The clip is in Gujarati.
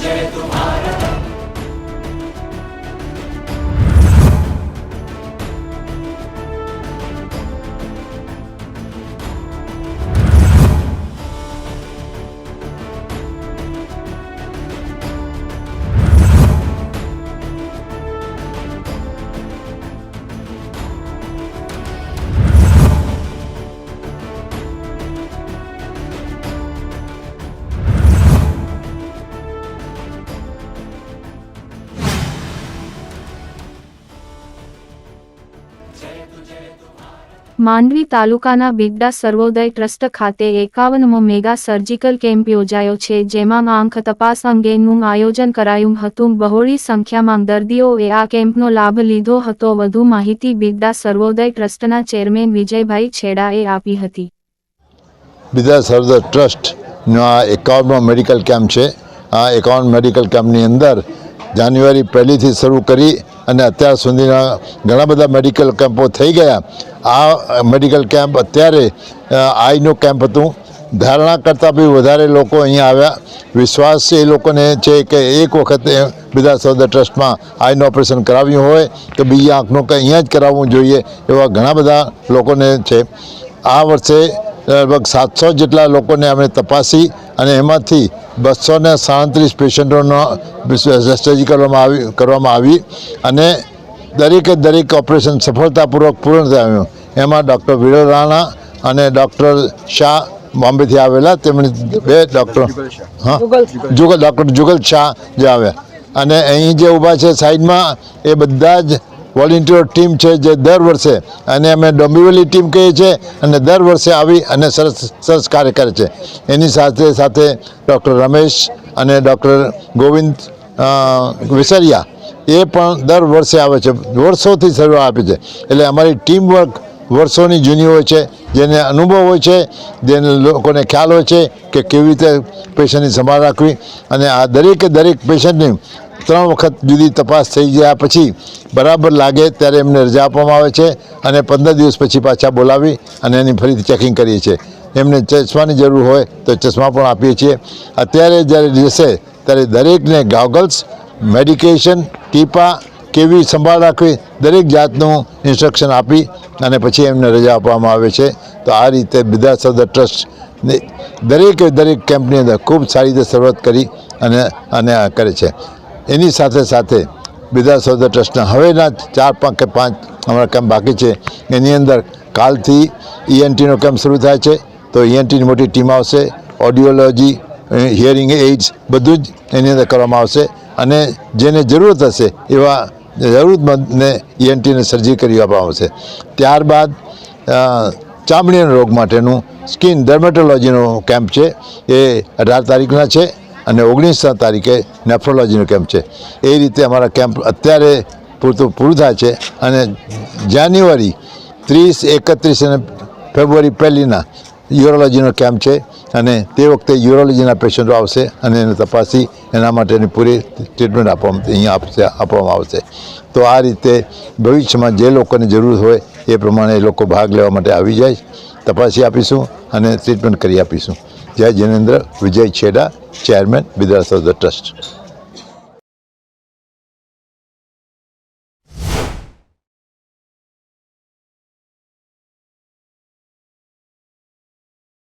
Sanche tu માંડવી તાલુકાના બિગડા સર્વોદય ટ્રસ્ટ ખાતે એકાવનમો મેગા સર્જિકલ કેમ્પ યોજાયો છે, જેમાં આંખ તપાસ અંગેનું આયોજન કરાયું હતું. બહોળી સંખ્યામાં દર્દીઓએ આ કેમ્પનો લાભ લીધો હતો. વધુ માહિતી બિગડા સર્વોદય ટ્રસ્ટના ચેરમેન વિજયભાઈ છેડાએ આપી હતી. બિગડા સર્વોદય ટ્રસ્ટનો આ એકાવનમો મેડિકલ કેમ્પ છે. આ એકાવન મેડિકલ કેમ્પની અંદર જાન્યુઆરી પહેલીથી શરૂ કરી અને અત્યાર સુધીના ઘણા બધા મેડિકલ કેમ્પો થઈ ગયા. આ મેડિકલ કેમ્પ અત્યારે આઈનું કેમ્પ હતું. ધારણા કરતાં બી વધારે લોકો અહીંયા આવ્યા. વિશ્વાસ એ લોકોને છે કે એક વખત બીજા સૌદર ટ્રસ્ટમાં આઈનું ઓપરેશન કરાવ્યું હોય કે બીજી આંખનું કે અહીંયા જ કરાવવું જોઈએ એવા ઘણા બધા લોકોને છે. આ વર્ષે લગભગ સાતસો જેટલા લોકોને અમે તપાસી અને એમાંથી બસો ને સાડત્રીસ પેશન્ટોનો સ્ટડી કરવામાં આવી કરવામાં આવી અને દરેકે દરેક ઓપરેશન સફળતાપૂર્વક પૂર્ણ થયું. એમાં ડૉક્ટર વિરલ રાણા અને ડૉક્ટર શાહ બોમ્બેથી આવેલા. તેમણે બે ડૉક્ટર હા જુગલ ડૉક્ટર જુગલ શાહ જે આવ્યા. અને અહીં જે ઊભા છે સાઈડમાં એ બધા જ વોલેન્ટિયર ટીમ છે જે દર વર્ષે અને અમે ડોંબિવલી ટીમ કહીએ છીએ અને દર વર્ષે આવી અને સરસ સરસ કાર્ય કરે છે. એની સાથે સાથે ડૉક્ટર રમેશ અને ડૉક્ટર ગોવિંદ વિસરિયા એ પણ દર વર્ષે આવે છે. વર્ષોથી સેવા આપે છે. એટલે અમારી ટીમ વર્ક વર્ષોની જૂની હોય છે, જેને અનુભવ હોય છે, જેને લોકોને ખ્યાલ હોય છે કે કેવી રીતે પેશન્ટની સંભાળ રાખવી અને આ દરેકે દરેક પેશન્ટની ત્રણ વખત જુદી તપાસ થઈ ગયા પછી બરાબર લાગે ત્યારે એમને રજા આપવામાં આવે છે અને પંદર દિવસ પછી પાછા બોલાવી અને એની ફરીથી ચેકિંગ કરીએ છીએ. એમને ચશ્માની જરૂર હોય તો ચશ્મા પણ આપીએ છીએ. અત્યારે જ્યારે જશે ત્યારે દરેકને ગાગલ્સ મેડિકેશન ટીપા કેવી સંભાળ રાખવી દરેક જાતનું ઇન્સ્ટ્રક્શન આપી અને પછી એમને રજા આપવામાં આવે છે. તો આ રીતે બિદા સદર ટ્રસ્ટ દરેકે દરેક કેમ્પની અંદર ખૂબ સારી રીતે શરૂઆત કરી અને અને કરે છે. એની સાથે સાથે બીજા સૌદર ટ્રસ્ટના હવેના ચાર પાંચ કે પાંચ અમારા કેમ્પ બાકી છે. એની અંદર કાલથી ઈએનટીનો કેમ્પ શરૂ થાય છે. તો ઈએનટીની મોટી ટીમ આવશે. ઓડિયોલોજી હિયરિંગ એઇડ્સ બધું જ એની અંદર કરવામાં આવશે. અને જેને જરૂરત હશે એવા જરૂરતમંદને ઈએનટીને સર્જરી કરી આપવામાં આવશે. ત્યારબાદ ચામડીના રોગ માટેનું સ્કિન ડર્મેટોલોજીનો કેમ્પ છે. એ અઢાર તારીખના છે. અને ઓગણીસ તારીખે નેફ્રોલોજીનો કેમ્પ છે. એ રીતે અમારા કેમ્પ અત્યારે પૂરતું પૂરું થાય છે અને જાન્યુઆરી ત્રીસ, એકત્રીસ અને ફેબ્રુઆરી પહેલીના યુરોલોજીનો કેમ્પ છે અને તે વખતે યુરોલોજીના પેશન્ટો આવશે અને એને તપાસી એના માટેની પૂરી ટ્રીટમેન્ટ આપવામાં, અહીંયા આપવામાં આવશે. તો આ રીતે ભવિષ્યમાં જે લોકોને જરૂર હોય એ પ્રમાણે એ લોકો ભાગ લેવા માટે આવી જાય, તપાસી આપીશું અને ટ્રીટમેન્ટ કરી આપીશું. જય જિનેન્દ્ર, વિજય છેડા ચેરમેન બિદ્રા ધ ટ્રસ્ટ.